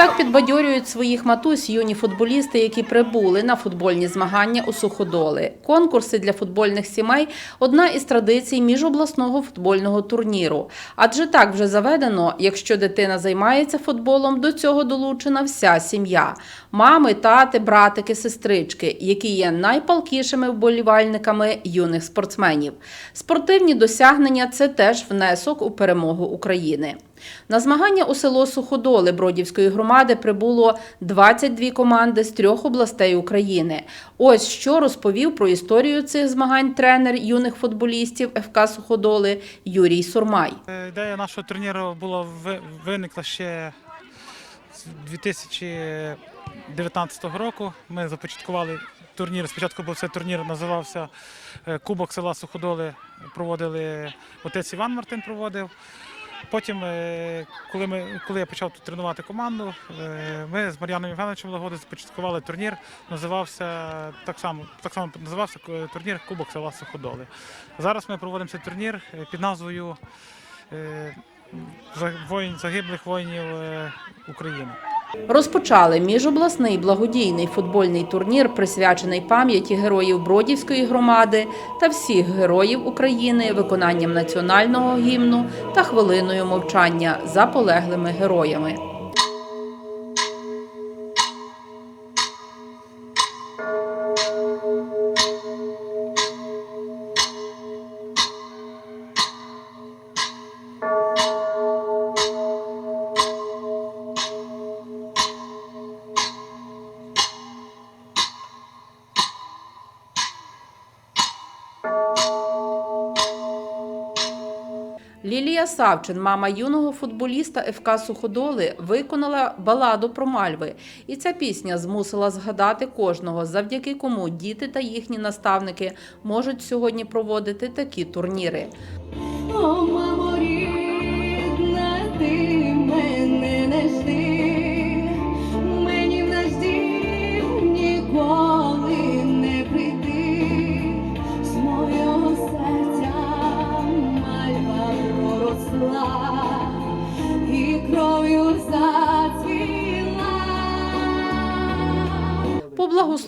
Так підбадьорюють своїх матусь юні футболісти, які прибули на футбольні змагання у суходоли. Конкурси для футбольних сімей одна із традицій міжобласного футбольного турніру. Адже так вже заведено, якщо дитина займається футболом, до цього долучена вся сім'я: мами, тати, братики, сестрички, які є найпалкішими вболівальниками юних спортсменів. Спортивні досягнення це теж внесок у перемогу України. На змагання у село Суходоли Бродівської громади прибуло 22 команди з трьох областей України. Ось що розповів про історію цих змагань тренер юних футболістів ФК Суходоли Юрій Сурмай. Е, Ідея нашого турніру була виникла ще з 2019 року. Ми започаткували турнір. Спочатку був цей турнір, називався е, Кубок села Суходоли. Проводили отець Іван Мартин проводив. Потім, е, коли, ми, коли я почав тут тренувати команду, е, ми з Мар'яном Євгеновичем Лагоди започаткували турнір. Називався так само, так само називався е, турнір Кубок села Суходоли. Зараз ми проводимо цей турнір під назвою воїн, загиблих воїнів України. Розпочали міжобласний благодійний футбольний турнір, присвячений пам'яті героїв Бродівської громади та всіх героїв України виконанням національного гімну та хвилиною мовчання за полеглими героями. Лілія Савчин, мама юного футболіста ФК Суходоли, виконала баладу про мальви. І ця пісня змусила згадати кожного, завдяки кому діти та їхні наставники можуть сьогодні проводити такі турніри. О, мамо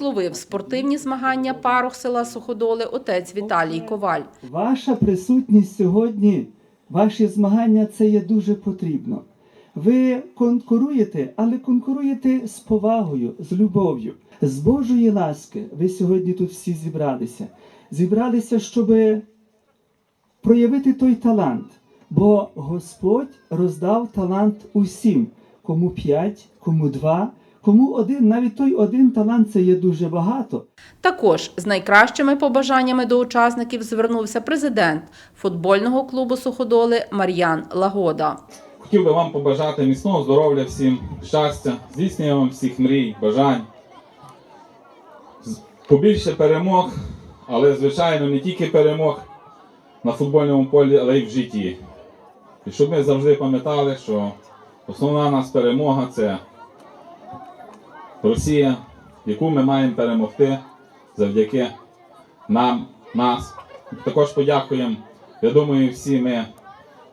Поблагословив спортивні змагання парох села Суходоли отець Віталій Коваль. Ваша присутність сьогодні, ваші змагання це є дуже потрібно. Ви конкуруєте, але конкуруєте з повагою, з любов'ю. З Божої ласки ви сьогодні тут всі зібралися. Зібралися, щоб проявити той талант. Бо Господь роздав талант усім, кому п'ять, кому два, кому один, навіть той один талант це є дуже багато. Також з найкращими побажаннями до учасників звернувся президент футбольного клубу Суходоли Мар'ян Лагода. Хотів би вам побажати міцного здоров'я всім, щастя, здійснення вам всіх мрій, бажань. Побільше перемог, але, звичайно, не тільки перемог на футбольному полі, але й в житті. І щоб ми завжди пам'ятали, що основна нас перемога це Росія, яку ми маємо перемогти завдяки нам, нас. Також подякуємо, я думаю, всі ми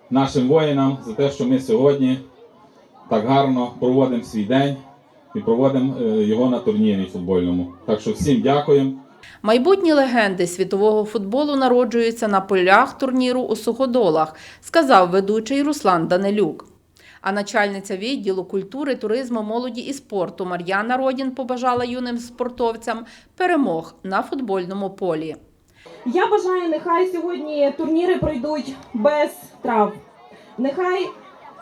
нашим воїнам за те, що ми сьогодні так гарно проводимо свій день і проводимо е, його на турнірі футбольному. Так що всім дякуємо. Майбутні легенди світового футболу народжуються на полях турніру у Суходолах, сказав ведучий Руслан Данилюк. А начальниця відділу культури, туризму, молоді і спорту Мар'яна Родін побажала юним спортовцям перемог на футбольному полі. Я бажаю, нехай сьогодні турніри пройдуть без трав. Нехай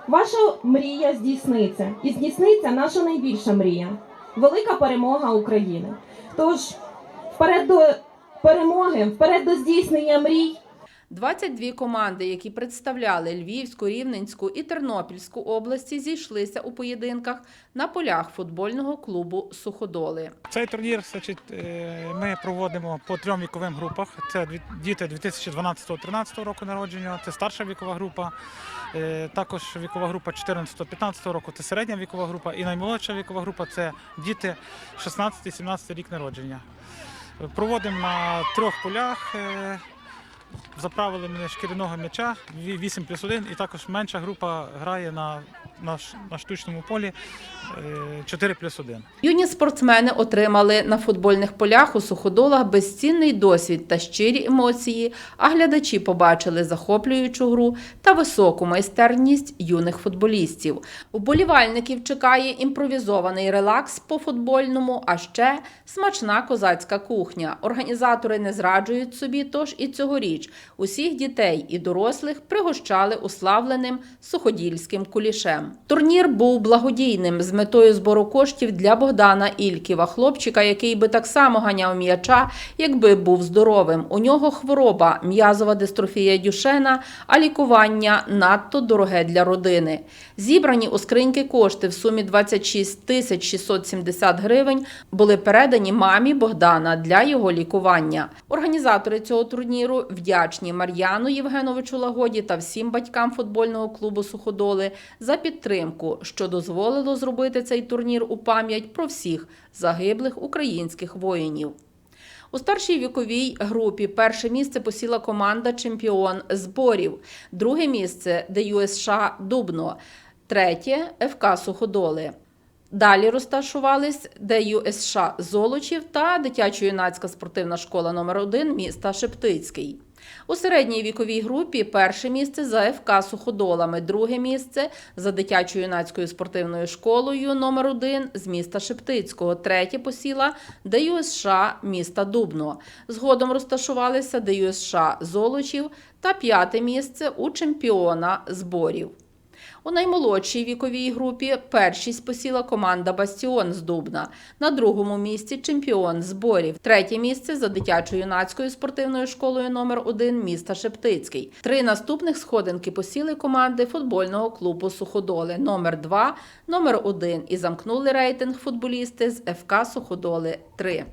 ваша мрія здійсниться. І здійсниться наша найбільша мрія велика перемога України. Тож, вперед до перемоги, вперед до здійснення мрій. 22 команди, які представляли Львівську, Рівненську і Тернопільську області, зійшлися у поєдинках на полях футбольного клубу Суходоли. Цей турнір е, ми проводимо по трьом віковим групах. Це діти 2012-13 року народження, це старша вікова група. Е, Також вікова група 14-15 року це середня вікова група. І наймолодша вікова група це діти 16-17 рік народження. Е, Проводимо на трьох полях. Е, мене шкіряного м'яча 8 плюс 1, і також менша група грає на на, на штучному полі е, 4 плюс 1. Юні спортсмени отримали на футбольних полях у суходолах безцінний досвід та щирі емоції, а глядачі побачили захоплюючу гру та високу майстерність юних футболістів. Уболівальників чекає імпровізований релакс по футбольному, а ще смачна козацька кухня. Організатори не зраджують собі, тож і цьогоріч усіх дітей і дорослих пригощали уславленим суходільським кулішем. Турнір був благодійним з метою збору коштів для Богдана Ільківа, хлопчика, який би так само ганяв м'яча, якби був здоровим. У нього хвороба, м'язова дистрофія Дюшена, а лікування надто дороге для родини. Зібрані у скриньки кошти в сумі 26 тисяч 670 гривень були передані мамі Богдана для його лікування. Організатори цього турніру вдячні Мар'яну Євгеновичу Лагоді та всім батькам футбольного клубу Суходоли за підтримку, що дозволило зробити цей турнір у пам'ять про всіх загиблих українських воїнів. У старшій віковій групі перше місце посіла команда Чемпіон зборів, друге місце ДЮС США Дубно, третє ФК Суходоли. Далі розташувались ДЮСШ Золочів та дитячо-юнацька спортивна школа номер 1 міста Шептицький. У середній віковій групі перше місце за ФК Суходолами, друге місце за дитячою юнацькою спортивною школою номер 1 з міста Шептицького, третє посіла ДЮСШ міста Дубно. Згодом розташувалися ДЮСШ Золочів та п'яте місце у чемпіона зборів. У наймолодшій віковій групі першість посіла команда Бастіон з Дубна. На другому місці чемпіон зборів. Третє місце за дитячо-юнацькою спортивною школою номер 1 міста Шептицький. Три наступних сходинки посіли команди футбольного клубу Суходоли номер 2 номер 1 і замкнули рейтинг футболісти з ФК Суходоли 3.